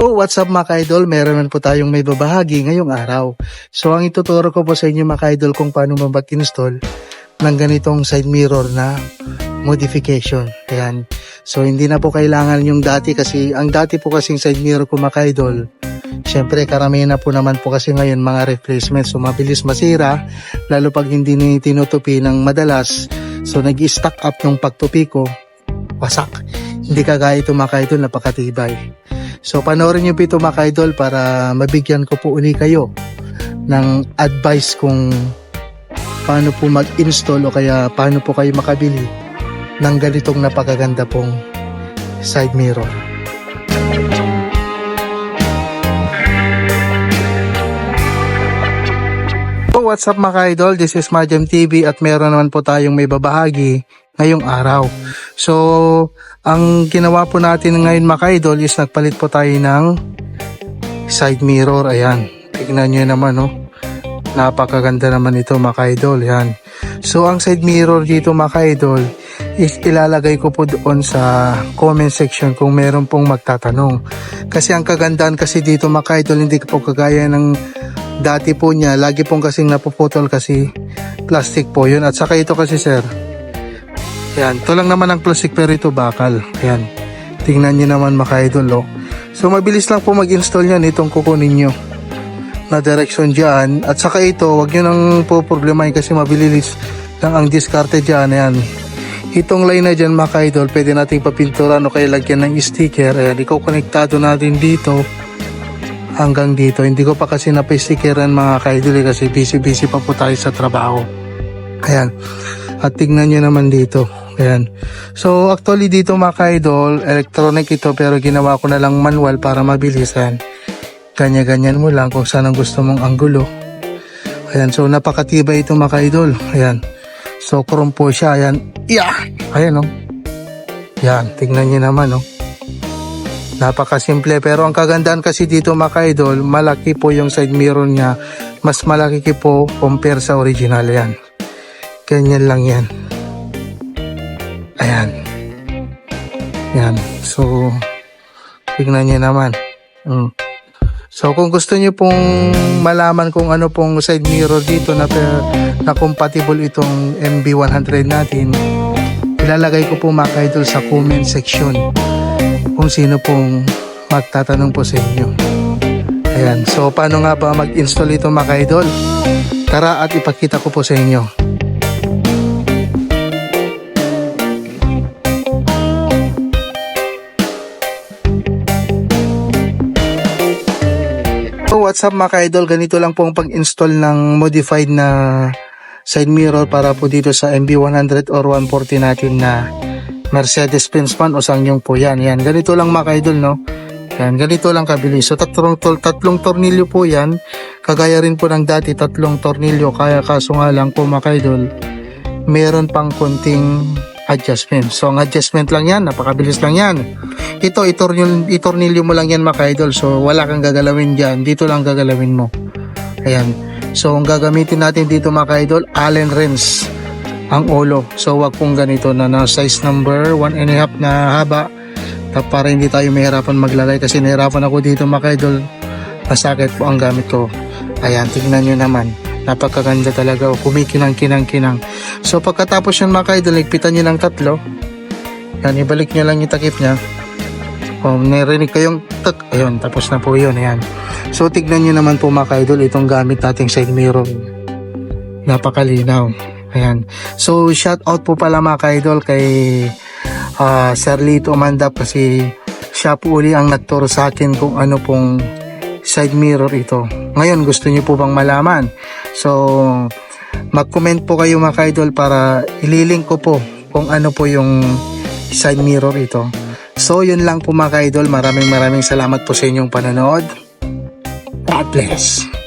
So, what's up mga ka-idol? Meron naman po tayong may babahagi ngayong araw. So, ang ituturo ko po sa inyo mga ka-idol kung paano mag-install ng ganitong side mirror na modification. Ayan. So, hindi na po kailangan yung dati kasi, ang dati po kasing side mirror ko mga ka-idol, Siyempre, karamihan na po naman po kasi ngayon mga replacement. So, mabilis masira, lalo pag hindi ni tinutupi ng madalas. So, nag-stack up yung pagtupi ko, wasak. Hindi kagaya ito mga ka-idol, napakatibay. So, panoorin niyo po ito mga ka-idol para mabigyan ko po uli kayo ng advice kung paano po mag-install o kaya paano po kayo makabili ng ganitong napakaganda pong side mirror. So, what's up mga idol? This is Majam TV at meron naman po tayong may babahagi ngayong araw. So, ang ginawa po natin ngayon mga idol is nagpalit po tayo ng side mirror. Ayan, tignan nyo naman no. Napakaganda naman ito mga idol. Ayan. So, ang side mirror dito mga idol is ilalagay ko po doon sa comment section kung meron pong magtatanong. Kasi ang kagandahan kasi dito mga idol, hindi po kagaya ng dati po niya, lagi pong kasing napuputol kasi plastic po yun. At saka ito kasi sir, yan, ito lang naman ang plastic pero ito bakal. Yan, tingnan nyo naman mga idol oh. So mabilis lang po mag-install yan itong kukunin nyo na direction dyan. At saka ito, wag nyo nang po problemahin kasi mabilis lang ang diskarte dyan. Ayan. Itong line na dyan mga pwede nating papinturan o kaya lagyan ng sticker. Ayan, ikaw konektado natin dito hanggang dito. Hindi ko pa kasi napistikeran mga kaidol eh, kasi busy-busy pa po tayo sa trabaho. Ayan. At tignan nyo naman dito. Ayan. So actually dito mga kaidol, electronic ito pero ginawa ko na lang manual para mabilis. Ayan. Kanya-ganyan mo lang kung saan ang gusto mong anggulo. Ayan. So napakatibay ito mga kaidol. Ayan. So chrome po siya. Ayan. Yeah! Ayan o. Oh. Yan. Tignan nyo naman o. Oh. Napakasimple pero ang kagandahan kasi dito mga idol, malaki po yung side mirror niya. Mas malaki po compare sa original yan. Ganyan lang yan. Ayan. Yan. So, tignan niyo naman. Mm. So, kung gusto niyo pong malaman kung ano pong side mirror dito na, na compatible itong MB100 natin, ilalagay ko po mga idol sa comment section kung sino pong magtatanong po sa inyo. Ayan, so paano nga ba mag-install ito mga idol? Tara at ipakita ko po sa inyo. So what's up mga idol, ganito lang po ang pag-install ng modified na side mirror para po dito sa MB100 or 140 natin na Mercedes-Benz man o sangyong po yan. Yan, ganito lang mga idol, no? Yan, ganito lang kabilis. So, tatlong, tatlong tornilyo po yan. Kagaya rin po ng dati, tatlong tornilyo. Kaya kaso nga lang po mga idol, meron pang konting adjustment. So, ang adjustment lang yan, napakabilis lang yan. Ito, itornilyo, itornilyo mo lang yan mga idol. So, wala kang gagalawin dyan. Dito lang gagalawin mo. Ayan. So, ang gagamitin natin dito mga idol, Allen wrench ang ulo. So wag pong ganito na na size number 1 and a half na haba Ta- para hindi tayo mahirapan maglalay kasi nahirapan ako dito mga idol masakit po ang gamit ko. Ayan, tingnan nyo naman. Napakaganda talaga. O, kumikinang kinang kinang. So pagkatapos yun mga idol, ligpitan nyo ng tatlo. Yan, ibalik nyo lang yung takip niya. O, narinig kayong tak. Ayun, tapos na po yun. Ayan. So tignan nyo naman po mga idol, itong gamit nating side mirror. Napakalinaw. Ayan. So, shout out po pala mga ka-idol kay uh, Sir Lito Mandap kasi siya po uli ang nagturo sa akin kung ano pong side mirror ito. Ngayon, gusto niyo po bang malaman? So, mag-comment po kayo mga ka-idol para ililink ko po kung ano po yung side mirror ito. So, yun lang po mga ka-idol. Maraming maraming salamat po sa inyong panonood. God bless.